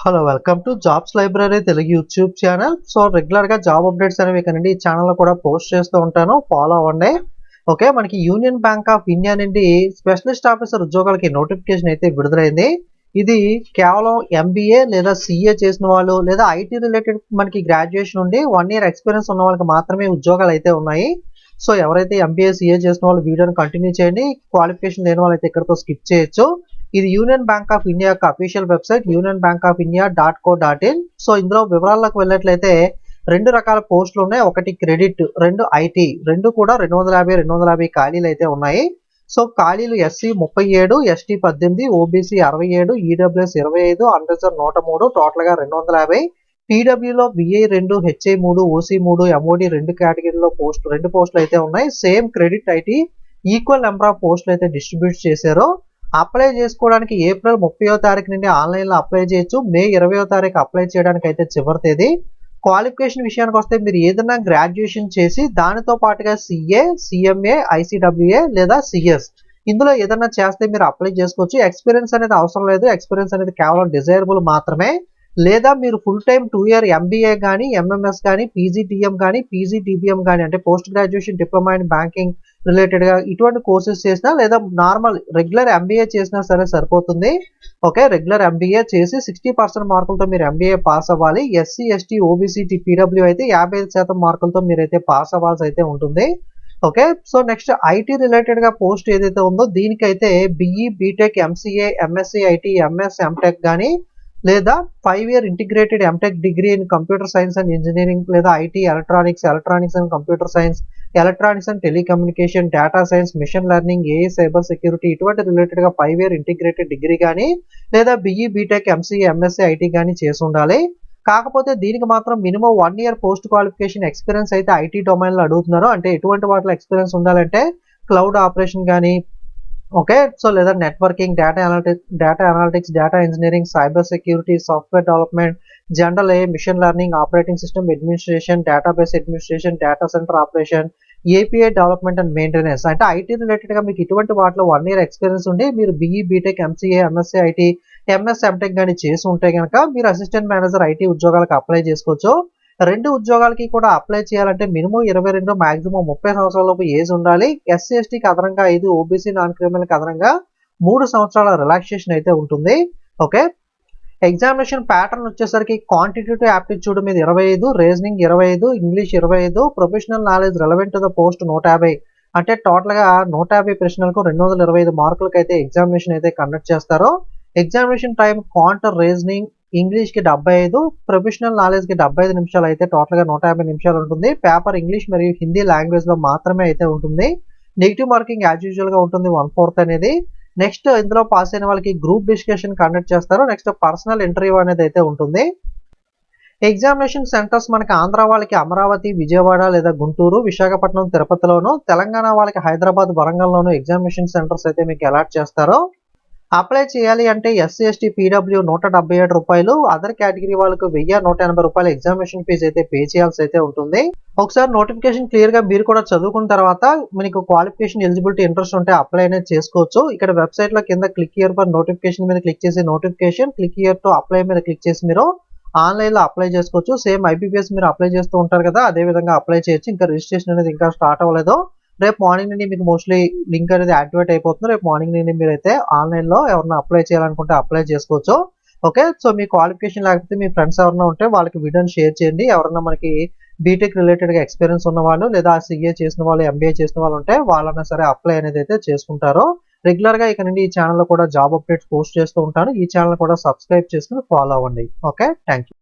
Hello welcome to jobs library Telugu YouTube channel. So రెగ్యులర్గా job updates అనేవి ఇక్కడ ఈ ఛానల్లో కూడా పోస్ట్ చేస్తూ ఉంటాను. ఫాలో అవ్వండి. ఓకే మనకి యూనియన్ బ్యాంక్ ఆఫ్ ఇండియా నుండి స్పెషలిస్ట్ ఆఫీసర్ ఉద్యోగాలకి నోటిఫికేషన్ అయితే విడుదలైంది. ఇది కేవలం ఎంబీఏ లేదా సిఏ చేసిన వాళ్ళు లేదా ఐటీ రిలేటెడ్ మనకి గ్రాడ్యుయేషన్ ఉండి వన్ ఇయర్ ఎక్స్పీరియన్స్ ఉన్న వాళ్ళకి మాత్రమే ఉద్యోగాలు అయితే ఉన్నాయి. సో ఎవరైతే ఎంబీఏ సిఏ చేసిన వాళ్ళు వీడియోని కంటిన్యూ చేయండి. క్వాలిఫికేషన్ లేని వాళ్ళు అయితే ఇక్కడతో స్కిప్ చేయొచ్చు. ఇది యూనియన్ బ్యాంక్ ఆఫ్ ఇండియా యొక్క official website Union Bank of India dot co dot in. So ఇందులో వివరాల్లోకి వెళ్ళినట్లయితే రెండు రకాల పోస్టులు ఉన్నాయి. ఒకటి క్రెడిట్ రెండు ఐటీ. రెండు కూడా రెండు వందల యాభై రెండు వందల యాభై ఖాళీలు అయితే ఉన్నాయి. సో ఖాళీలు ఎస్సీ ముప్పై ఏడు ఎస్టీ పద్దెనిమిది ఓబీసీ అరవై ఏడు ఈడబ్ల్యూఎస్ ఇరవై ఐదు అన్రిజర్వ్ నూట మూడు టోటల్గా రెండు వందల యాభై. పీడబ్ల్యూలో బిఐ రెండు హెచ్ఐ మూడు ఓసీ మూడు ఎంఓడి రెండు కేటగిరీలో పోస్ట్ రెండు పోస్టులు అయితే ఉన్నాయి. Same credit IT equal number of పోస్టులు అయితే డిస్ట్రిబ్యూట్ చేశారు. అప్లై చేసుకోవడానికి ఏప్రిల్ ముప్పయో తారీఖు నుండి ఆన్లైన్లో అప్లై చేయొచ్చు. మే ఇరవయో తారీఖు అప్లై చేయడానికి అయితే చివరి తేదీ. క్వాలిఫికేషన్ విషయానికి వస్తే మీరు ఏదైనా గ్రాడ్యుయేషన్ చేసి దానితో పాటుగా C A C M A I C W A లేదా సిఎస్ ఇందులో ఏదైనా చేస్తే మీరు అప్లై చేసుకోవచ్చు. ఎక్స్పీరియన్స్ అనేది అవసరం లేదు. ఎక్స్పీరియన్స్ అనేది కేవలం డిజైరబుల్ మాత్రమే. లేదా మీరు full time two year MBA కానీ ఎంఎంఎస్ కానీ పీజీటీఎం కానీ పీజీటీబీఎం కానీ అంటే post graduation diploma in banking రిలేటెడ్గా ఇటువంటి కోర్సెస్ చేసినా లేదా నార్మల్ రెగ్యులర్ ఎంబీఏ చేసినా సరే సరిపోతుంది. ఓకే రెగ్యులర్ ఎంబీఏ చేసి సిక్స్టీ పర్సెంట్ మార్కులతో మీరు ఎంబీఏ పాస్ అవ్వాలి. ఎస్సీ ఎస్టీ ఓబీసీ పీడబ్ల్యూ అయితే యాభై ఐదు శాతం మార్కులతో మీరైతే పాస్ అవ్వాల్సి అయితే ఉంటుంది. ఓకే సో నెక్స్ట్ ఐటీ రిలేటెడ్గా పోస్ట్ ఏదైతే ఉందో దీనికైతే BE BTech MCA MSc IT MS MTech కానీ లేదా five year integrated MTech degree in computer science and engineering లేదా IT electronics electronics and computer science electronics and telecommunication data science machine learning AI cyber security ఇటువంటి రిలేటెడ్గా five year integrated degree కానీ లేదా BE BTech MCA MSc IT కానీ చేసి ఉండాలి. కాకపోతే దీనికి మాత్రం minimum one year post qualification experience అయితే ఐటీ డొమైన్లో అడుగుతున్నారు అంటే ఎటువంటి వాటిలో ఎక్స్పీరియన్స్ ఉండాలంటే క్లౌడ్ ఆపరేషన్ కానీ ఓకే సో లేదా networking data analytics data analytics data engineering cyber security software development general A machine learning operating system administration database administration data centre operation API development and maintenance అంటే IT రిలేటెడ్గా మీకు ఇటువంటి వాటిలో one year experience ఉండి మీరు BE BTech MCA MSc IT MS MTech కానీ చేసి ఉంటే కనుక మీరు అసిస్టెంట్ మేనేజర్ ఐటీ ఉద్యోగాలకు అప్లై చేసుకోవచ్చు. రెండు ఉద్యోగాలకి కూడా అప్లై చేయాలంటే మినిమం ఇరవై రెండు మాక్సిమం ముప్పై సంవత్సరాల లోపు ఏజ్ ఉండాలి ఎస్సీ ఎస్టీకి అదనంగా ఐదు ఓబీసీ నాన్ క్రిమినల్కి అదనంగా మూడు సంవత్సరాల రిలాక్సేషన్ అయితే ఉంటుంది. ఓకే ఎగ్జామినేషన్ ప్యాటర్న్ వచ్చేసరికి క్వాంటిటేటివ్ యాప్టిట్యూడ్ మీద ఇరవై ఐదు రీజనింగ్ ఇరవై ఐదు ఇంగ్లీష్ ఇరవై ఐదు professional knowledge relevant to the post నూట యాభై. అంటే టోటల్గా నూట యాభై ప్రశ్నలకు రెండు వందల ఇరవై ఐదు మార్కులకు అయితే ఎగ్జామినేషన్ అయితే కండక్ట్ చేస్తారు. ఎగ్జామినేషన్ టైం క్వాంటర్ రీజనింగ్ ఇంగ్లీష్కి డెబ్బై ఐదు ప్రొఫెషనల్ నాలెడ్జ్కి డెబ్బై ఐదు నిమిషాలు అయితే టోటల్గా నూట యాభై నిమిషాలు ఉంటుంది. పేపర్ ఇంగ్లీష్ మరియు హిందీ లాంగ్వేజ్లో మాత్రమే అయితే ఉంటుంది. నెగిటివ్ మార్కింగ్ యాజ్ యూజువల్గా ఉంటుంది వన్ ఫోర్త్ అనేది. నెక్స్ట్ ఇందులో పాస్ అయిన వాళ్ళకి గ్రూప్ డిస్కషన్ కండక్ట్ చేస్తారు. నెక్స్ట్ పర్సనల్ ఇంటర్వ్యూ అనేది అయితే ఉంటుంది. ఎగ్జామినేషన్ సెంటర్స్ మనకి ఆంధ్ర వాళ్ళకి అమరావతి విజయవాడ లేదా గుంటూరు విశాఖపట్నం తిరుపతిలోను తెలంగాణ వాళ్ళకి హైదరాబాద్ వరంగల్లోను ఎగ్జామినేషన్ సెంటర్స్ అయితే మీకు అలాట్ చేస్తారు. అప్లై చేయాలి అంటే ఎస్సీ ఎస్టీ పీడబ్ల్యూ నూట డెబ్బై ఏడు రూపాయలు అదర్ కేటగిరీ వాళ్ళకు వెయ్యి నూట ఎనభై రూపాయలు ఎగ్జామినేషన్ ఫీజు అయితే పే చేయాల్సి అయితే ఉంటుంది. ఒకసారి నోటిఫికేషన్ క్లియర్గా మీరు కూడా చదువుకున్న తర్వాత మీకు క్వాలిఫికేషన్ ఎలిజిబిలిటీ ఇంట్రెస్ట్ ఉంటే అప్లై అనేది చేసుకోవచ్చు. ఇక్కడ వెబ్సైట్లో కింద క్లిక్ ఇయర్ ఫర్ నోటిఫికేషన్ మీద క్లిక్ చేసి notification click here to apply మీద క్లిక్ చేసి మీరు ఆన్లైన్లో అప్లై చేసుకోవచ్చు. సేమ్ ఐబీపీఎస్ మీరు అప్లై చేస్తూ ఉంటారు కదా అదే విధంగా అప్లై చేయొచ్చు. ఇంకా రిజిస్ట్రేషన్ అనేది ఇంకా స్టార్ట్ అవ్వలేదు. రేపు మార్నింగ్ నుండి మీకు మోస్ట్లీ లింక్ అనేది యాక్టివేట్ అయిపోతుంది. రేపు మార్నింగ్ నుండి మీరు అయితే ఆన్లైన్లో ఎవరైనా అప్లై చేయాలనుకుంటే అప్లై చేసుకోవచ్చు. ఓకే సో మీ క్వాలిఫికేషన్ లేకపోతే మీ ఫ్రెండ్స్ ఎవరైనా ఉంటే వాళ్ళకి వీడియోని షేర్ చేయండి. ఎవరైనా మనకి బీటెక్ రిలేటెడ్గా ఎక్స్పీరియన్స్ ఉన్న వాళ్ళు లేదా సిఏ చేసిన వాళ్ళు ఎంబీఏ చేసిన వాళ్ళు ఉంటే వాళ్ళైనా సరే అప్లై అనేది అయితే చేసుకుంటారు. రెగ్యులర్గా ఇక నుండి ఈ ఛానల్లో కూడా జాబ్ అప్డేట్స్ పోస్ట్ చేస్తూ ఉంటాను. ఈ ఛానల్ కూడా సబ్స్క్రైబ్ చేసుకుని ఫాలో అవ్వండి. Okay thank you